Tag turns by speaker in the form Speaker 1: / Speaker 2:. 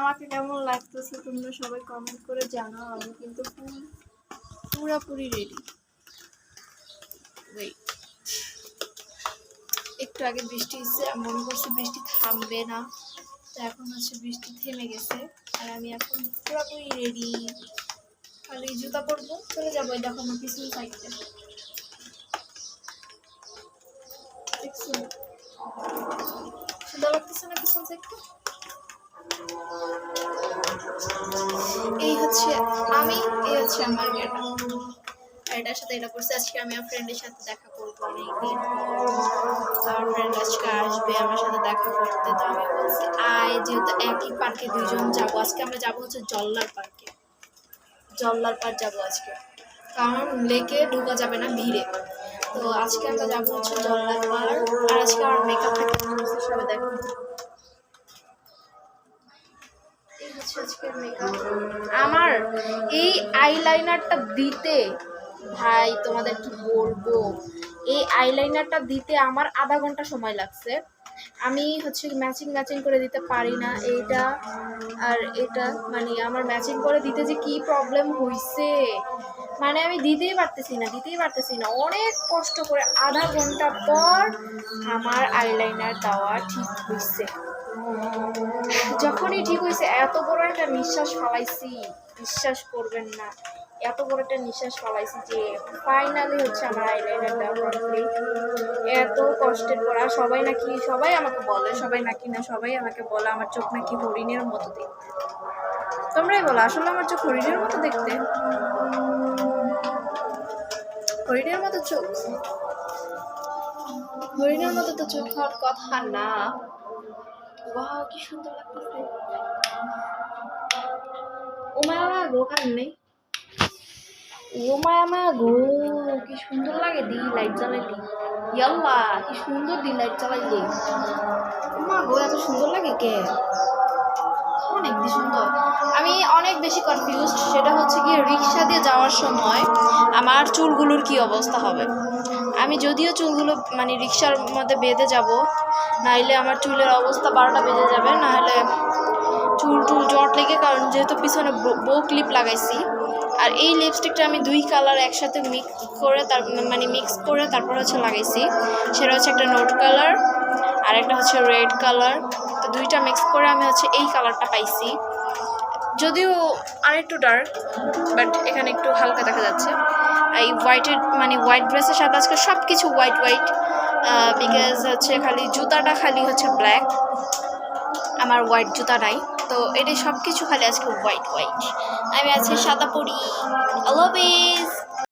Speaker 1: আমাকে কেমন লাগতেছে তোমরা সবাই কমেন্ট করে জানাও, আমি কিন্তু ফুল পুরাপুরি রেডি একটু আগে বৃষ্টি এসেছে মনে করছি বৃষ্টি থামবে না। তো এখন হচ্ছে বৃষ্টি থেমে গেছে, আর আমি এখন পুরোপুরি রেডি খালি জুতা পরবো, চলে যাব দেখো আমার পিছন সাইডটা সুন্দর লাগতেছে না পিছন সাইডটা এই হচ্ছে আমি, এই হচ্ছে আমার গেটা এটার সাথে এটা করছি। আজকে আমি আমার ফ্রেন্ডের সাথে দেখা করব অনেকদিন। আমার ফ্রেন্ড আজকে আসবে আমার সাথে দেখা করতে। তো আমি বলছি, আয়, যেহেতু একই পার্কে দুজন যাব। আজকে আমরা যাব হচ্ছে জল্লার পার্কে জল্লার পার্ক যাব আজকে। কারণ লেকে ঢোকা যাবে না, ভিড়ে। তো আজকে আমরা যাব হচ্ছে জল্লার পার্ক আর আজকে আমার মেকআপ সবাই দেখো। আমার এই আইলাইনারটা দিতে, ভাই তোমাদের কি বলব? এই আইলাইনারটা দিতে আমার আধা ঘণ্টা সময় লাগছে। আমি হচ্ছে ম্যাচিং ম্যাচিং করে দিতে পারি না এইটা। আর এটা মানে আমার ম্যাচিং করে দিতে যে কি প্রবলেম হইছে? মানে আমি দিতেই পারতেছি না, দিতেই পারতেছি না। অনেক কষ্ট করে আধা ঘণ্টা পর আমার আইলাইনার দেওয়া ঠিক হয়েছে যখনই ঠিক হয়েছে, এত বড় একটা নিঃশ্বাস ফালাইছি, বিশ্বাস করবেন না, এত বড় একটা নিঃশ্বাস ফালাইছি যে ফাইনালি হচ্ছে আমার আইলাইনার দেওয়া কমপ্লিট এত কষ্টের পর, আর সবাই নাকি, সবাই আমাকে বলে, সবাই নাকি না, সবাই আমাকে বলে, আমার চোখ নাকি হরিণের মতো দেখতে। তোমরাই বলো, আসলে আমার চোখ হরিণের মতো দেখতে? হরিণের মতো চোখ? হরিণের মতো তো চোখ হওয়ার কথা না। ওয়াও, কি সুন্দর লাগতেছে। ও মায়া গো কারণ নেই। ও মায়া মায়া গো, কি সুন্দর লাগে দি লাইট জ্বালাইলি ইয়াল্লা, কি সুন্দর দি লাইট জ্বালাইলি ও মা গো, এত সুন্দর লাগে কে? অনেক সুন্দর। আমি অনেক বেশি কনফিউজড সেটা হচ্ছে কি রিক্সা দিয়ে যাওয়ার সময় আমার চুলগুলোর কি অবস্থা হবে? আমি যদিও চুলগুলো মানে রিক্সার মধ্যে বেঁধে যাব নাইলে আমার চুলের অবস্থা বারোটা বেজে যাবে, নাহলে চুল, টুল জট লেগে, কারণ যেহেতু পিছনে বো ক্লিপ লাগাইছি, আর এই লিপস্টিকটা আমি দুই কালার একসাথে মিক্স করে তার মানে মিক্স করে তারপর হচ্ছে লাগাইছি। সেটা হচ্ছে একটা নোট কালার আর একটা হচ্ছে রেড কালার তো দুইটা মিক্স করে আমি হচ্ছে এই কালারটা পাইছি। যদিও আরেকটু ডার্ক বাট এখানে একটু হালকা দেখা যাচ্ছে। এই হোয়াইটের মানে হোয়াইট ড্রেসের সাথে আজকে সব কিছু হোয়াইট হোয়াইট বিকজ হচ্ছে খালি জুতাটা খালি হচ্ছে ব্ল্যাক আমার হোয়াইট জুতা নাই। তো এটাই সব কিছু খালি আজকে হোয়াইট হোয়াইট আমি আজকে সাদা পরি। আল্লাহ